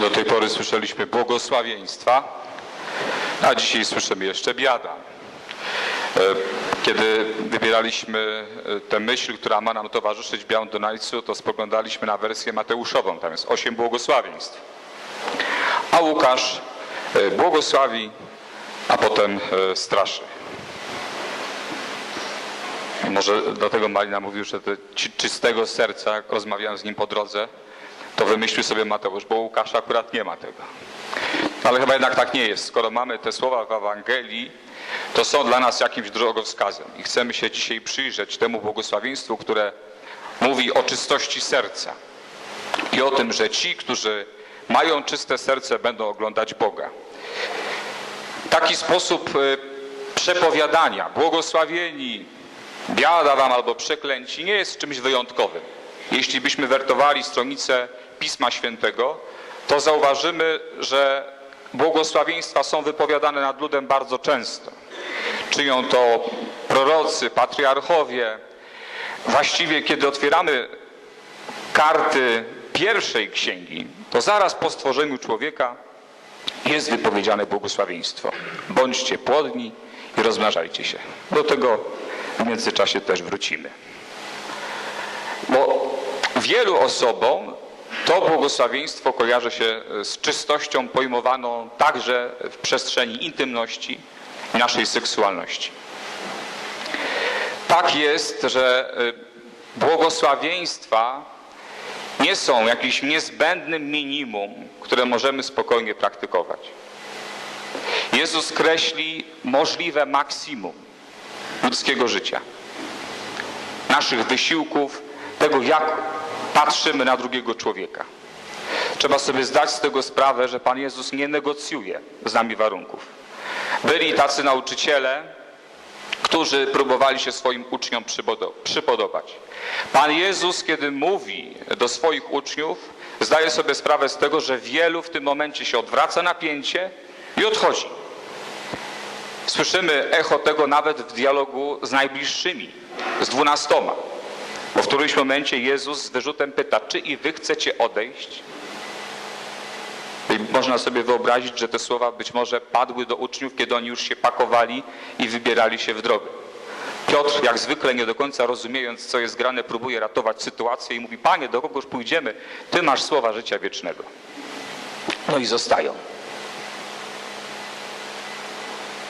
Do tej pory słyszeliśmy błogosławieństwa, a dzisiaj słyszymy jeszcze biada. E, Kiedy wybieraliśmy e, tę myśl, która ma nam towarzyszyć w Białym Dunajcu, to spoglądaliśmy na wersję Mateuszową, tam jest osiem błogosławieństw. A Łukasz e, błogosławi, a potem straszy. Może dlatego Malina mówił, że to czystego serca, jak rozmawiałem z nim po drodze, to wymyślił sobie Mateusz, bo u Łukasza akurat nie ma tego. Ale chyba jednak tak nie jest. Skoro mamy te słowa w Ewangelii, to są dla nas jakimś drogowskazem. I chcemy się dzisiaj przyjrzeć temu błogosławieństwu, które mówi o czystości serca. I o tym, że ci, którzy mają czyste serce, będą oglądać Boga. Taki sposób y, przepowiadania, błogosławieni, biada wam albo przeklęci, nie jest czymś wyjątkowym. Jeśli byśmy wertowali stronicę Pisma Świętego, to zauważymy, że błogosławieństwa są wypowiadane nad ludem bardzo często. Czynią to prorocy, patriarchowie. Właściwie, kiedy otwieramy karty pierwszej księgi, to zaraz po stworzeniu człowieka jest wypowiedziane błogosławieństwo. Bądźcie płodni i rozmnażajcie się. Do tego w międzyczasie też wrócimy. Bo wielu osobom to błogosławieństwo kojarzy się z czystością pojmowaną także w przestrzeni intymności naszej seksualności. Tak jest, że y, błogosławieństwa nie są jakimś niezbędnym minimum, które możemy spokojnie praktykować. Jezus kreśli możliwe maksimum ludzkiego życia, naszych wysiłków, tego jak patrzymy na drugiego człowieka. Trzeba sobie zdać z tego sprawę, że Pan Jezus nie negocjuje z nami warunków. Byli tacy nauczyciele, którzy próbowali się swoim uczniom przypodo- przypodobać. Pan Jezus, kiedy mówi do swoich uczniów, zdaje sobie sprawę z tego, że wielu w tym momencie się odwraca napięcie i odchodzi. Słyszymy echo tego nawet w dialogu z najbliższymi, z dwunastoma. W którymś momencie Jezus z wyrzutem pyta, czy i wy chcecie odejść? I można sobie wyobrazić, że te słowa być może padły do uczniów, kiedy oni już się pakowali i wybierali się w drogę. Piotr, jak zwykle nie do końca rozumiejąc, co jest grane, próbuje ratować sytuację i mówi, Panie, do kogoż pójdziemy? Ty masz słowa życia wiecznego. No i zostają.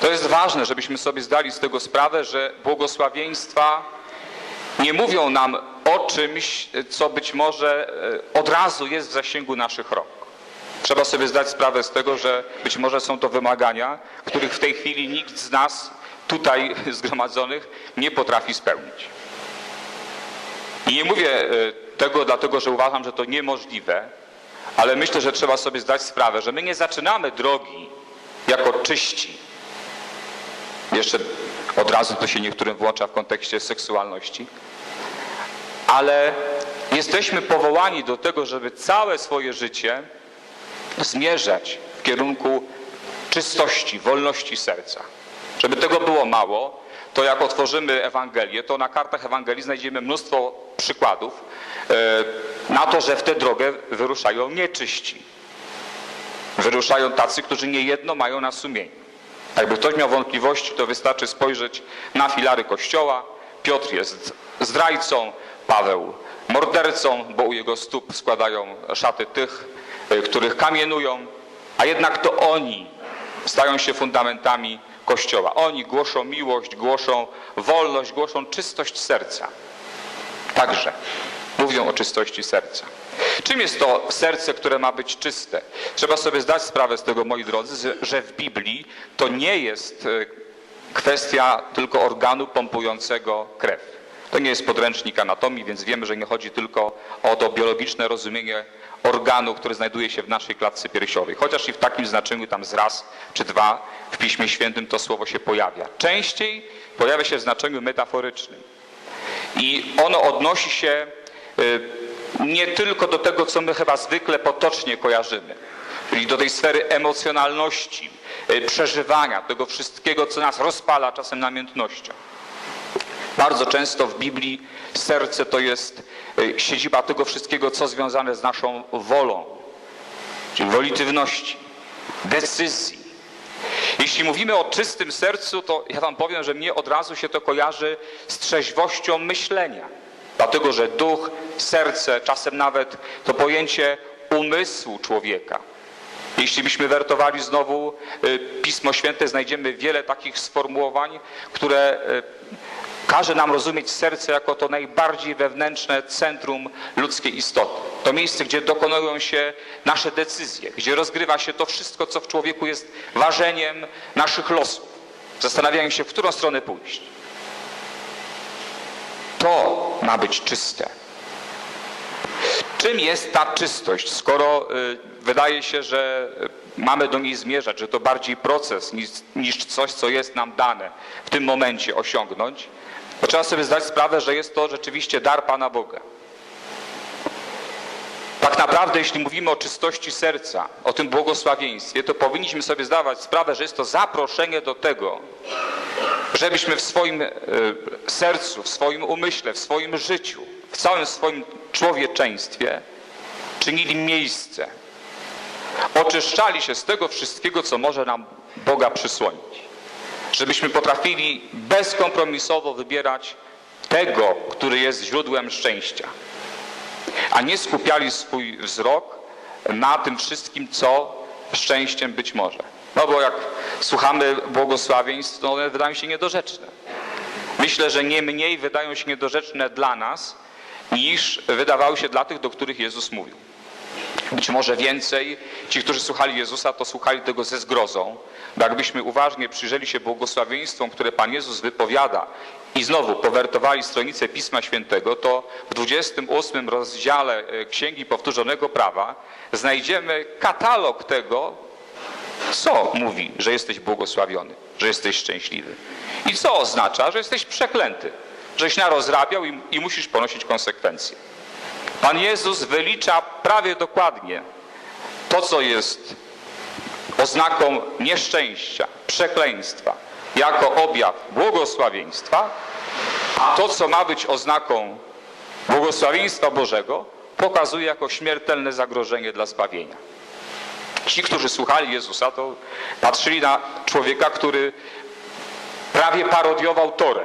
To jest ważne, żebyśmy sobie zdali z tego sprawę, że błogosławieństwa nie mówią nam o czymś, co być może e, od razu jest w zasięgu naszych rąk. Trzeba sobie zdać sprawę z tego, że być może są to wymagania, których w tej chwili nikt z nas tutaj zgromadzonych nie potrafi spełnić. I nie mówię e, tego dlatego, że uważam, że to niemożliwe, ale myślę, że trzeba sobie zdać sprawę, że my nie zaczynamy drogi jako czyści. Jeszcze od razu to się niektórym włącza w kontekście seksualności. Ale jesteśmy powołani do tego, żeby całe swoje życie zmierzać w kierunku czystości, wolności serca. Żeby tego było mało, to jak otworzymy Ewangelię, to na kartach Ewangelii znajdziemy mnóstwo przykładów e, na to, że w tę drogę wyruszają nieczyści. Wyruszają tacy, którzy niejedno mają na sumieniu. Jakby ktoś miał wątpliwości, to wystarczy spojrzeć na filary Kościoła. Piotr jest zdrajcą, Paweł mordercą, bo u jego stóp składają szaty tych, y, których kamienują, a jednak to oni stają się fundamentami Kościoła. Oni głoszą miłość, głoszą wolność, głoszą czystość serca. Także mówią o czystości serca. Czym jest to serce, które ma być czyste? Trzeba sobie zdać sprawę z tego, moi drodzy, że w Biblii to nie jest e, kwestia tylko organu pompującego krew. To nie jest podręcznik anatomii, więc wiemy, że nie chodzi tylko o to biologiczne rozumienie organu, który znajduje się w naszej klatce piersiowej. Chociaż i w takim znaczeniu tam z raz czy dwa w Piśmie Świętym to słowo się pojawia. Częściej pojawia się w znaczeniu metaforycznym. I ono odnosi się y, nie tylko do tego, co my chyba zwykle potocznie kojarzymy, czyli do tej sfery emocjonalności, y, przeżywania, tego wszystkiego, co nas rozpala czasem namiętnością. Bardzo często w Biblii serce to jest y, siedziba tego wszystkiego, co związane z naszą wolą. czyli wolitywności, decyzji. Jeśli mówimy o czystym sercu, to ja wam powiem, że mnie od razu się to kojarzy z trzeźwością myślenia. Dlatego, że duch, serce, czasem nawet to pojęcie umysłu człowieka. Jeśli byśmy wertowali znowu y, Pismo Święte, znajdziemy wiele takich sformułowań, które y, każe nam rozumieć serce jako to najbardziej wewnętrzne centrum ludzkiej istoty. To miejsce, gdzie dokonują się nasze decyzje, gdzie rozgrywa się to wszystko, co w człowieku jest ważeniem naszych losów. Zastanawiają się, w którą stronę pójść. To ma być czyste. Czym jest ta czystość, skoro y, wydaje się, że y, mamy do niej zmierzać, że to bardziej proces niż, niż coś, co jest nam dane w tym momencie osiągnąć, to trzeba sobie zdać sprawę, że jest to rzeczywiście dar Pana Boga. Tak naprawdę, jeśli mówimy o czystości serca, o tym błogosławieństwie, to powinniśmy sobie zdawać sprawę, że jest to zaproszenie do tego, żebyśmy w swoim y, sercu, w swoim umyśle, w swoim życiu, w całym swoim człowieczeństwie czynili miejsce. Oczyszczali się z tego wszystkiego, co może nam Boga przysłonić. Żebyśmy potrafili bezkompromisowo wybierać tego, który jest źródłem szczęścia. A nie skupiali swój wzrok na tym wszystkim, co szczęściem być może. No bo jak słuchamy błogosławieństw, to one wydają się niedorzeczne. Myślę, że nie mniej wydają się niedorzeczne dla nas, niż wydawały się dla tych, do których Jezus mówił. Być może więcej, ci, którzy słuchali Jezusa, to słuchali tego ze zgrozą, bo jakbyśmy uważnie przyjrzeli się błogosławieństwom, które Pan Jezus wypowiada i znowu powertowali stronicę Pisma Świętego, to w 28 rozdziale e, Księgi Powtórzonego Prawa znajdziemy katalog tego, co mówi, że jesteś błogosławiony, że jesteś szczęśliwy. I co oznacza, że jesteś przeklęty, żeś narozrabiał i, i musisz ponosić konsekwencje. Pan Jezus wylicza prawie dokładnie to, co jest oznaką nieszczęścia, przekleństwa, jako objaw błogosławieństwa, a to, co ma być oznaką błogosławieństwa Bożego, pokazuje jako śmiertelne zagrożenie dla zbawienia. Ci, którzy słuchali Jezusa, to patrzyli na człowieka, który prawie parodiował Torę.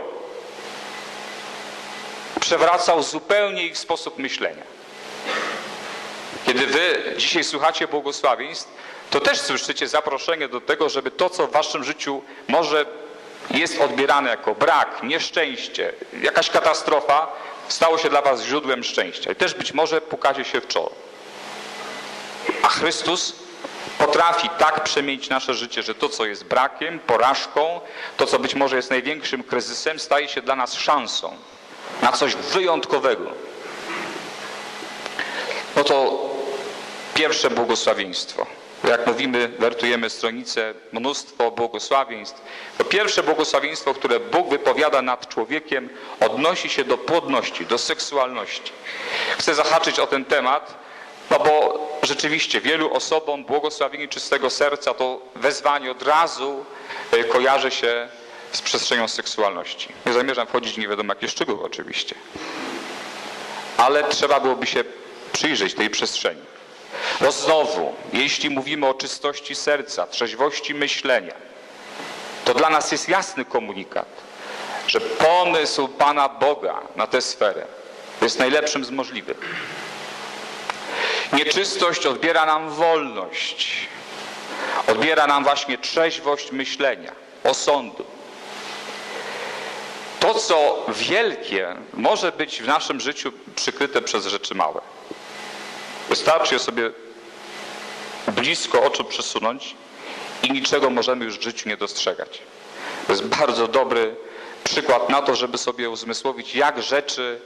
Przewracał zupełnie ich sposób myślenia. Kiedy wy dzisiaj słuchacie błogosławieństw, to też słyszycie zaproszenie do tego, żeby to, co w waszym życiu może jest odbierane jako brak, nieszczęście, jakaś katastrofa, stało się dla was źródłem szczęścia. I też być może pukacie się w czoło. A Chrystus potrafi tak przemienić nasze życie, że to, co jest brakiem, porażką, to, co być może jest największym kryzysem, staje się dla nas szansą na coś wyjątkowego. No to pierwsze błogosławieństwo. Jak mówimy, wertujemy stronicę, mnóstwo błogosławieństw. To pierwsze błogosławieństwo, które Bóg wypowiada nad człowiekiem, odnosi się do płodności, do seksualności. Chcę zahaczyć o ten temat, no bo rzeczywiście wielu osobom błogosławienie czystego serca to wezwanie od razu e, kojarzy się z przestrzenią seksualności. Nie zamierzam wchodzić nie wiadomo jakie szczegóły oczywiście. Ale trzeba byłoby się przyjrzeć tej przestrzeni. Bo znowu, jeśli mówimy o czystości serca, trzeźwości myślenia, to dla nas jest jasny komunikat, że pomysł Pana Boga na tę sferę jest najlepszym z możliwych. Nieczystość odbiera nam wolność, odbiera nam właśnie trzeźwość myślenia, osądu. To, co wielkie, może być w naszym życiu przykryte przez rzeczy małe. Wystarczy je sobie blisko oczu przesunąć i niczego możemy już w życiu nie dostrzegać. To jest bardzo dobry przykład na to, żeby sobie uzmysłowić, jak rzeczy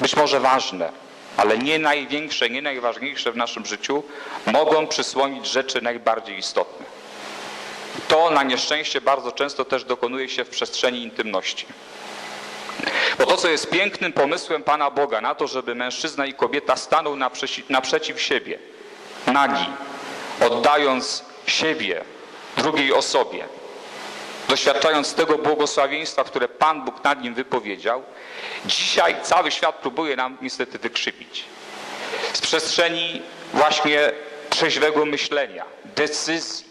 być może ważne, ale nie największe, nie najważniejsze w naszym życiu, mogą przysłonić rzeczy najbardziej istotne. To na nieszczęście bardzo często też dokonuje się w przestrzeni intymności. Bo to, co jest pięknym pomysłem Pana Boga na to, żeby mężczyzna i kobieta stanął naprzeci naprzeciw siebie, nagi, oddając siebie drugiej osobie, doświadczając tego błogosławieństwa, które Pan Bóg nad nim wypowiedział, dzisiaj cały świat próbuje nam niestety wykrzywić. Z przestrzeni właśnie trzeźwego myślenia, decyzji,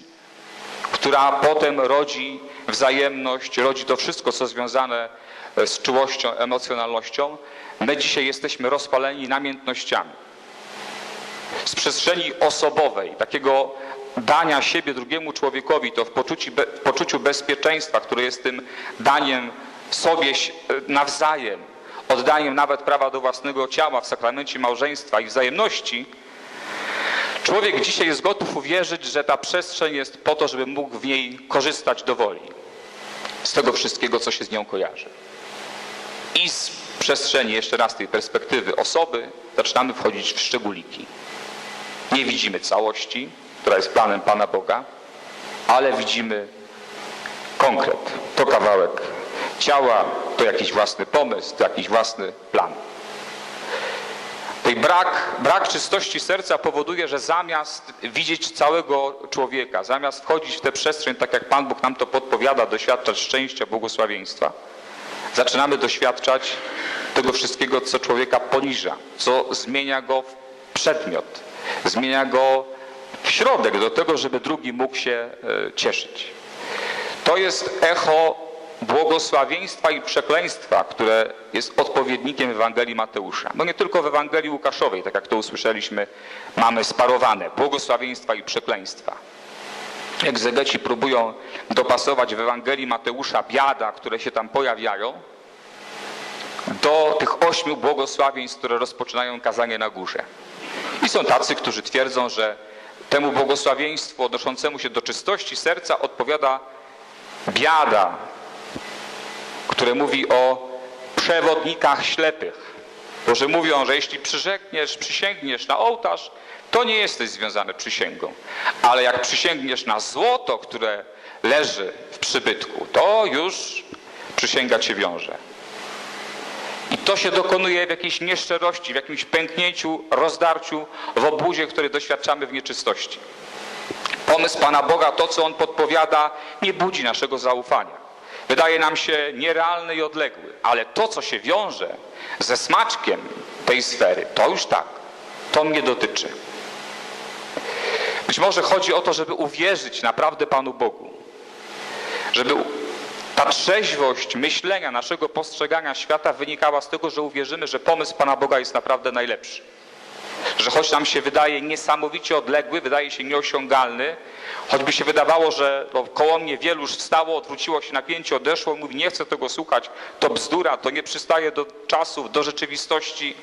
która potem rodzi wzajemność, rodzi to wszystko, co związane z czułością, emocjonalnością. My dzisiaj jesteśmy rozpaleni namiętnościami. Z przestrzeni osobowej, takiego dania siebie drugiemu człowiekowi, to w poczuciu, w poczuciu bezpieczeństwa, które jest tym daniem sobie nawzajem, oddaniem nawet prawa do własnego ciała w sakramencie małżeństwa i wzajemności, człowiek dzisiaj jest gotów uwierzyć, że ta przestrzeń jest po to, żeby mógł w niej korzystać do woli. Z tego wszystkiego, co się z nią kojarzy. I z przestrzeni, jeszcze raz tej perspektywy osoby, zaczynamy wchodzić w szczególiki. Nie widzimy całości, która jest planem Pana Boga, ale widzimy konkret. To kawałek ciała, to jakiś własny pomysł, to jakiś własny plan. Tej brak, brak czystości serca powoduje, że zamiast widzieć całego człowieka, zamiast wchodzić w tę przestrzeń, tak jak Pan Bóg nam to podpowiada, doświadczać szczęścia, błogosławieństwa, zaczynamy doświadczać tego wszystkiego, co człowieka poniża, co zmienia go w przedmiot, zmienia go w środek do tego, żeby drugi mógł się e, cieszyć. To jest echo błogosławieństwa i przekleństwa, które jest odpowiednikiem Ewangelii Mateusza. No nie tylko w Ewangelii Łukaszowej, tak jak to usłyszeliśmy, mamy sparowane błogosławieństwa i przekleństwa. Egzegeci próbują dopasować w Ewangelii Mateusza biada, które się tam pojawiają, do tych ośmiu błogosławieństw, które rozpoczynają kazanie na górze. Są tacy, którzy twierdzą, że temu błogosławieństwu odnoszącemu się do czystości serca odpowiada biada, które mówi o przewodnikach ślepych. Którzy mówią, że jeśli przyrzekniesz, przysięgniesz na ołtarz, to nie jesteś związany przysięgą. Ale jak przysięgniesz na złoto, które leży w przybytku, to już przysięga cię wiąże. I to się dokonuje w jakiejś nieszczerości, w jakimś pęknięciu, rozdarciu, w obuzie, który doświadczamy w nieczystości. Pomysł Pana Boga, to co On podpowiada, nie budzi naszego zaufania. Wydaje nam się nierealny i odległy, ale to, co się wiąże ze smaczkiem tej sfery, to już tak, to mnie dotyczy. Być może chodzi o to, żeby uwierzyć naprawdę Panu Bogu, żeby ta trzeźwość myślenia, naszego postrzegania świata wynikała z tego, że uwierzymy, że pomysł Pana Boga jest naprawdę najlepszy. Że choć nam się wydaje niesamowicie odległy, wydaje się nieosiągalny, choćby się wydawało, że koło mnie wielu już wstało, odwróciło się napięcie, odeszło, mówi nie chcę tego słuchać, to bzdura, to nie przystaje do czasów, do rzeczywistości,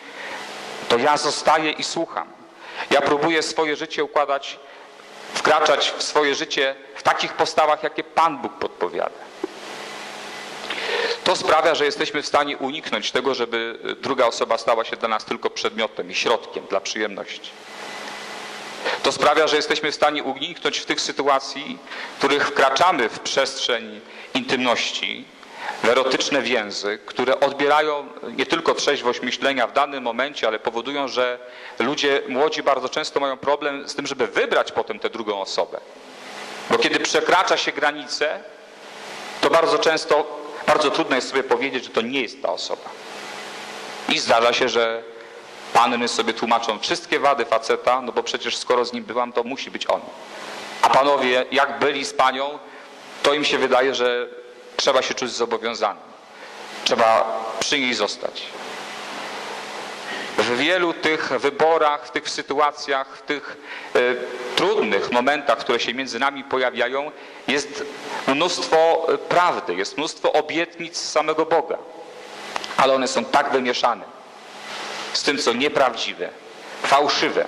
to ja zostaję i słucham. Ja próbuję swoje życie układać, wkraczać w swoje życie w takich postawach, jakie Pan Bóg podpowiada. To sprawia, że jesteśmy w stanie uniknąć tego, żeby druga osoba stała się dla nas tylko przedmiotem i środkiem dla przyjemności. To sprawia, że jesteśmy w stanie uniknąć w tych sytuacji, w których wkraczamy w przestrzeń intymności, w erotyczne więzy, które odbierają nie tylko trzeźwość myślenia w danym momencie, ale powodują, że ludzie młodzi bardzo często mają problem z tym, żeby wybrać potem tę drugą osobę. Bo kiedy przekracza się granice, to bardzo często bardzo trudno jest sobie powiedzieć, że to nie jest ta osoba. I zdarza się, że panny sobie tłumaczą wszystkie wady faceta, no bo przecież skoro z nim byłam, to musi być on. A panowie, jak byli z panią, to im się wydaje, że trzeba się czuć zobowiązanym. Trzeba przy niej zostać. W wielu tych wyborach, w tych sytuacjach, w tych y, trudnych momentach, które się między nami pojawiają, jest mnóstwo e, prawdy, jest mnóstwo obietnic samego Boga. Ale one są tak wymieszane z tym, co nieprawdziwe, fałszywe.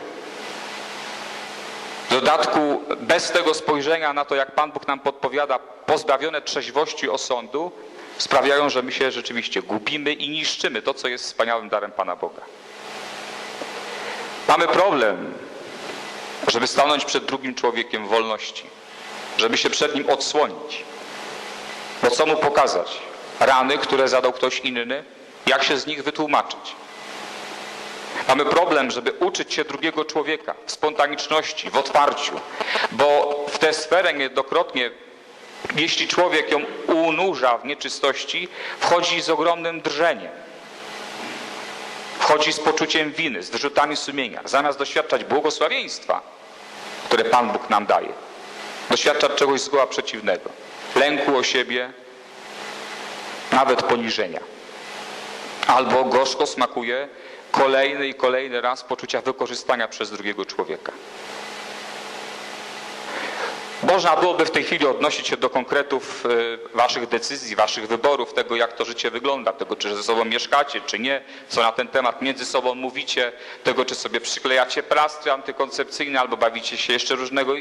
W dodatku, bez tego spojrzenia na to, jak Pan Bóg nam podpowiada, pozbawione trzeźwości osądu, sprawiają, że my się rzeczywiście gubimy i niszczymy to, co jest wspaniałym darem Pana Boga. Mamy problem, żeby stanąć przed drugim człowiekiem wolności, żeby się przed nim odsłonić. Bo co mu pokazać? Rany, które zadał ktoś inny, jak się z nich wytłumaczyć? Mamy problem, żeby uczyć się drugiego człowieka w spontaniczności, w otwarciu, bo w tę sferę niejednokrotnie, jeśli człowiek ją unurza w nieczystości, wchodzi z ogromnym drżeniem. Wchodzi z poczuciem winy, z wyrzutami sumienia. Zamiast doświadczać błogosławieństwa, które Pan Bóg nam daje. Doświadcza czegoś zgoła przeciwnego. Lęku o siebie, nawet poniżenia. Albo gorzko smakuje kolejny i kolejny raz poczucia wykorzystania przez drugiego człowieka. Można byłoby w tej chwili odnosić się do konkretów y, waszych decyzji, waszych wyborów, tego jak to życie wygląda, tego czy ze sobą mieszkacie, czy nie, co na ten temat między sobą mówicie, tego czy sobie przyklejacie plastry antykoncepcyjne albo bawicie się jeszcze różnego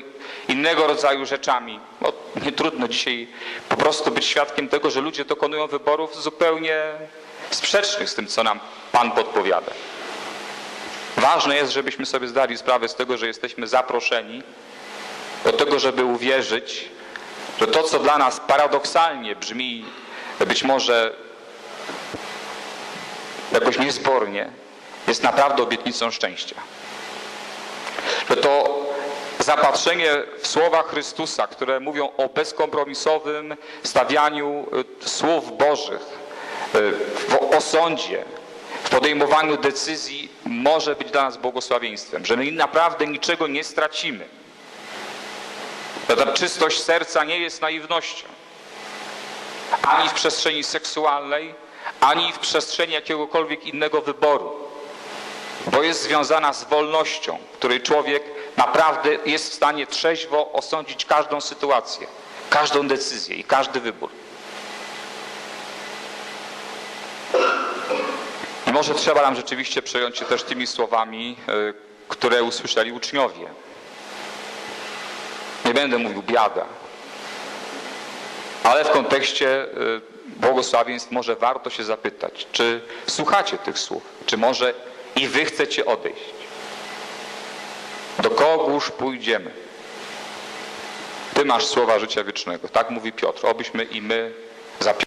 innego rodzaju rzeczami. No, nie trudno dzisiaj po prostu być świadkiem tego, że ludzie dokonują wyborów zupełnie sprzecznych z tym, co nam Pan podpowiada. Ważne jest, żebyśmy sobie zdali sprawę z tego, że jesteśmy zaproszeni do tego, żeby uwierzyć, że to, co dla nas paradoksalnie brzmi być może jakoś niezbornie, jest naprawdę obietnicą szczęścia. Że to zapatrzenie w słowa Chrystusa, które mówią o bezkompromisowym stawianiu y, słów Bożych y, w osądzie, w podejmowaniu decyzji może być dla nas błogosławieństwem, że my naprawdę niczego nie stracimy. Ta czystość serca nie jest naiwnością. Ani w przestrzeni seksualnej, ani w przestrzeni jakiegokolwiek innego wyboru. Bo jest związana z wolnością, w której człowiek naprawdę jest w stanie trzeźwo osądzić każdą sytuację, każdą decyzję i każdy wybór. I może trzeba nam rzeczywiście przejąć się też tymi słowami, y, które usłyszeli uczniowie. Nie będę mówił biada, ale w kontekście y, błogosławieństw może warto się zapytać, czy słuchacie tych słów, czy może i wy chcecie odejść. Do kogóż pójdziemy? Ty masz słowa życia wiecznego. Tak mówi Piotr. Obyśmy i my za